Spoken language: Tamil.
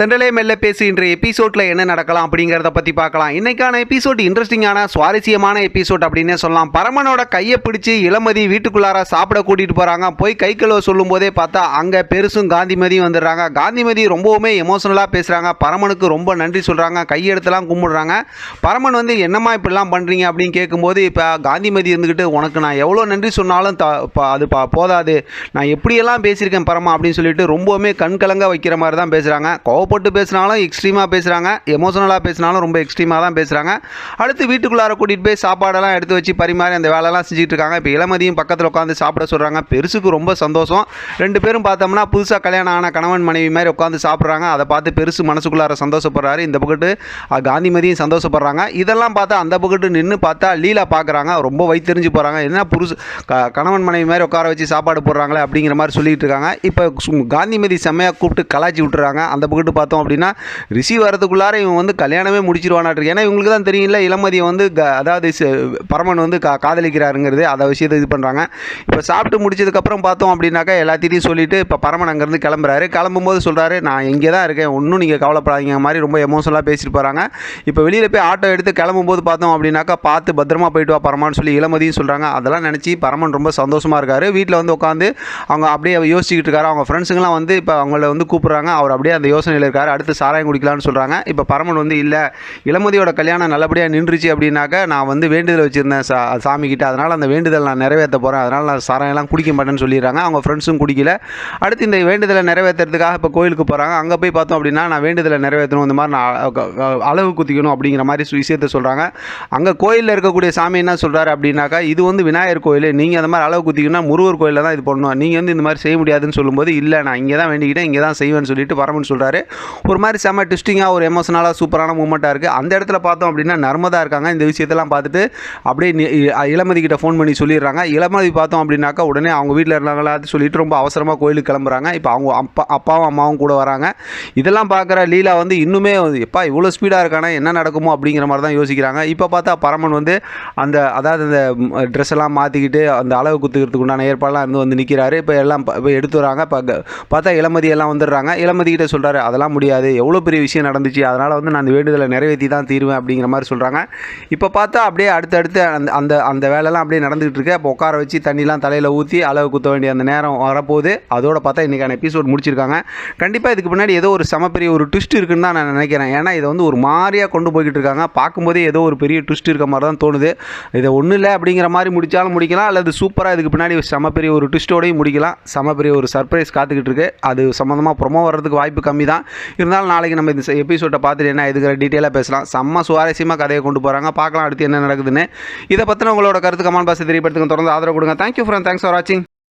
தென்றலே மெல்ல பேசு இன்றைய எபிசோட்ல என்ன நடக்கலாம் அப்படிங்கிறத பத்தி பார்க்கலாம். இன்னைக்கான எபிசோட் இன்ட்ரெஸ்டிங்கான சுவாரஸ்யமான எபிசோட் அப்படின்னே சொல்லலாம். பரமனோட கையை பிடிச்சி இளமதி வீட்டுக்குள்ளார சாப்பிட கூட்டிட்டு போறாங்க. போய் கை கழுவ சொல்லும் போதே பார்த்தா அங்க பெருசும் காந்திமதியும் வந்துடுறாங்க. காந்திமதி ரொம்பவுமே எமோஷனலா பேசுறாங்க. பரமனுக்கு ரொம்ப நன்றி சொல்றாங்க. கையெடுத்துலாம் கும்பிடுறாங்க. பரமன் வந்து என்னம்மா இப்படிலாம் பண்றீங்க? அப்படின்னு கேட்கும்போது இப்போ காந்திமதி இருந்துக்கிட்டு உனக்கு நான் எவ்வளோ நன்றி சொன்னாலும் த- அது பா போதாது. நான் எப்படியெல்லாம் பேசியிருக்கேன் பரமா? அப்படின்னு சொல்லிட்டு ரொம்பவுமே கண்கலங்க வைக்கிற மாதிரி தான் பேசுகிறாங்க போட்டு பேசினாலும் எக்ஸ்ட்ரீமாக பேசுகிறாங்க எமோஷனலாக பேசினாலும் ரொம்ப எக்ஸ்ட்ரீமாக தான் பேசுகிறாங்க அடுத்து வீட்டுக்குள்ளார கூட்டிகிட்டு போய் சாப்பாடெல்லாம் எடுத்து வச்சு பரிமாறி அந்த வேலையெல்லாம் செஞ்சுட்டு இருக்காங்க. இப்போ இளமதியும் பக்கத்தில் உட்காந்து சாப்பிட சொல்கிறாங்க பெருசுக்கு ரொம்ப சந்தோஷம். ரெண்டு பேரும் பார்த்தோம்னா புதுசாக கல்யாணம் ஆன கணவன் மனைவி மாதிரி உட்காந்து சாப்பிட்றாங்க. அதை பார்த்து பெருசு மனசுக்குள்ளார சந்தோஷப்படுறாரு. இந்த பக்கத்து காந்திமதியும் சந்தோஷப்படுறாங்க. இதெல்லாம் பார்த்தா அந்த பக்கத்து நின்று பார்த்தா லீலா பார்க்குறாங்க. ரொம்ப வைத்தெரிஞ்சு போகிறாங்க என்ன புருஷ க- கணவன் மனைவி மாதிரி உட்கார வச்சு சாப்பாடு போடுறாங்களே அப்படிங்கிற மாதிரி சொல்லிட்டு இருக்காங்க. இப்போ காந்திமதி செம்மையாக கூப்பிட்டு கலாச்சி விட்டுறாங்க. அந்த பக்கத்து பார்த்தோம் அப்படின்னா ரிஷி வரதுக்குள்ளார இவன் வந்து கல்யாணமே முடிச்சிருவானாட்டு ஏன்னா இவங்களுக்கு தான் தெரியல இளமதியை வந்து க அதாவது பரமன் வந்து கா காதலிக்கிறாருங்கிறது அதை விஷயத்தை இது பண்ணுறாங்க இப்போ சாப்பிட்டு முடிச்சதுக்கப்புறம் பார்த்தோம் அப்படின்னாக்கா எல்லாத்தையும் சொல்லிட்டு இப்போ பரமன் அங்கேருந்து கிளம்புறாரு. கிளம்பும்போது சொல்கிறாரு நான் இங்கே தான் இருக்கேன் ஒன்றும் நீங்கள் கவலைப்படாதீங்க மாதிரி ரொம்ப எமோஷனலாக பேசிட்டு போகிறாங்க இப்போ வெளியில் போய் ஆட்டோ எடுத்து கிளம்பும்போது பார்த்தோம் அப்படின்னாக்கா பார்த்து பத்திரமா போயிட்டு வா பரமான்னு சொல்லி இளமதியும் சொல்கிறாங்க அதெல்லாம் நினச்சி பரமன் ரொம்ப சந்தோஷமாக இருக்கார். வீட்டில் வந்து உட்காந்து அவங்க அப்படியே யோசிச்சுக்கிட்டு இருக்காரு. அவங்க ஃப்ரெண்ட்ஸுங்களாம் வந்து இப்போ அவங்கள வந்து கூப்பிட்றாங்க. அவர் அப்படியே அந்த யோசனை யோசனையில் இருக்கார். அடுத்து சாராயம் குடிக்கலாம்னு சொல்கிறாங்க இப்போ பரமன் வந்து இல்லை இளமதியோட கல்யாணம் நல்லபடியாக நின்றுச்சு அப்படின்னாக்கா நான் வந்து வேண்டுதல் வச்சுருந்தேன் சா சாமி கிட்ட அதனால் அந்த வேண்டுதல் நான் நிறைவேற்ற போகிறேன் அதனால் நான் சாராயம்லாம் குடிக்க மாட்டேன்னு சொல்லிடுறாங்க. அவங்க ஃப்ரெண்ட்ஸும் குடிக்கல. அடுத்து இந்த வேண்டுதலை நிறைவேற்றுறதுக்காக இப்போ கோயிலுக்கு போகிறாங்க அங்கே போய் பார்த்தோம் அப்படின்னா நான் வேண்டுதலை நிறைவேற்றணும். இந்த மாதிரி நான் அளவு குத்திக்கணும் அப்படிங்கிற மாதிரி விஷயத்த சொல்கிறாங்க அங்கே கோயிலில் இருக்கக்கூடிய சாமி என்ன சொல்கிறாரு அப்படின்னாக்கா இது வந்து விநாயகர் கோயில். நீங்கள் அந்த மாதிரி அளவு குத்திக்கணும்னா முருகர் கோயிலில் தான் இது பண்ணணும். நீங்கள் வந்து இந்த மாதிரி செய்ய முடியாதுன்னு சொல்லும்போது இல்லை நான் இங்கே தான் வேண்டிக்கிட்டேன். இங்கே தான் செய்வேன்னு சொல்லிட்டு பரமன் சொல்கிறாரு ஒரு மாதிரி செம்ம ட்விஸ்டிங்காக ஒரு எமோஷனலாக சூப்பரான மூமெண்ட்டாக இருக்குது அந்த இடத்துல பார்த்தோம் அப்படின்னா நர்மதா இருக்காங்க. இந்த விஷயத்தெல்லாம் பார்த்துட்டு அப்படியே இளமதி கிட்ட ஃபோன் பண்ணி சொல்லிடுறாங்க. இளமதி பார்த்தோம் அப்படின்னாக்கா உடனே அவங்க வீட்டில் இருந்தாங்களா சொல்லிட்டு ரொம்ப அவசரமாக கோயிலுக்கு கிளம்புறாங்க. இப்போ அவங்க அப்பா அப்பாவும் அம்மாவும் கூட வராங்க. இதெல்லாம் பார்க்குற லீலா வந்து இன்னுமே எப்பா இவ்வளோ ஸ்பீடாக இருக்கானே? என்ன நடக்குமோ? அப்படிங்கிற மாதிரி தான் யோசிக்கிறாங்க. இப்போ பார்த்தா பரமன் வந்து அந்த அதாவது அந்த ட்ரெஸ் எல்லாம் மாற்றிக்கிட்டு அந்த அளவு குத்துக்கிறதுக்கு உண்டான ஏற்பாடெல்லாம் இருந்து வந்து நிற்கிறாரு இப்போ எல்லாம் இப்போ எடுத்து வராங்க. இப்போ பார்த்தா இளமதி எல்லாம் வந்துடுறாங்க. இளமதி கிட்ட சொல்கிறாரு அதெல்லாம் முடியாது. எவ்வளோ பெரிய விஷயம் நடந்துச்சு அதனால் வந்து நான் அந்த வேண்டுதலை நிறைவேற்றி தான் தீருவேன் அப்படிங்கிற மாதிரி சொல்கிறாங்க இப்போ பார்த்தா அப்படியே அடுத்தடுத்து அந்த அந்த அந்த வேலைலாம் அப்படியே நடந்துகிட்டு இருக்கு. அப்போ உட்கார வச்சு தண்ணிலாம் தலையில் ஊற்றி அளவு குத்த வேண்டிய அந்த நேரம் வரப்போகுது. அதோட பார்த்தா இன்றைக்கான எபிசோட் முடிச்சிருக்காங்க. கண்டிப்பாக இதுக்கு பின்னாடி ஏதோ ஒரு சமப்பெரிய ஒரு ட்விஸ்ட் இருக்குன்னு தான் நான் நினைக்கிறேன். ஏன்னா இதை வந்து ஒரு மாதிரியாக கொண்டு போய்கிட்டு இருக்காங்க. பார்க்கும்போதே ஏதோ ஒரு பெரிய ட்விஸ்ட் இருக்க மாதிரி தான் தோணுது. இதை ஒன்றும் இல்லை அப்படிங்கிற மாதிரி முடிச்சாலும் முடிக்கலாம். அல்லது சூப்பராக இதுக்கு பின்னாடி செம பெரிய ஒரு ட்விஸ்ட்டோடையும் முடிக்கலாம். செம பெரிய ஒரு சர்ப்ரைஸ் காத்துக்கிட்டு இருக்கு. அது சம்மந்தமாக ப்ரொமோ வர்றதுக்கு வாய்ப்பு கம்மி தான் இருந்தாலும் நாளைக்கு நம்ம இந்த எபிசோட்டை பார்த்துட்டு என்ன இதுக்கிற டீட்டெயிலாக பேசலாம். செம்ம சுவாரஸ்யமாக கதையை கொண்டு போகிறாங்க பார்க்கலாம் அடுத்து என்ன நடக்குதுன்னு. இதை பற்றின உங்களோட கருத்து கமெண்ட் பாக்ஸ் தெரியப்படுத்துங்க. தொடர்ந்து ஆதரவு கொடுங்க. தேங்க்யூ ஃப்ரெண்ட் தேங்க்ஸ் ஃபார் வாட்சிங்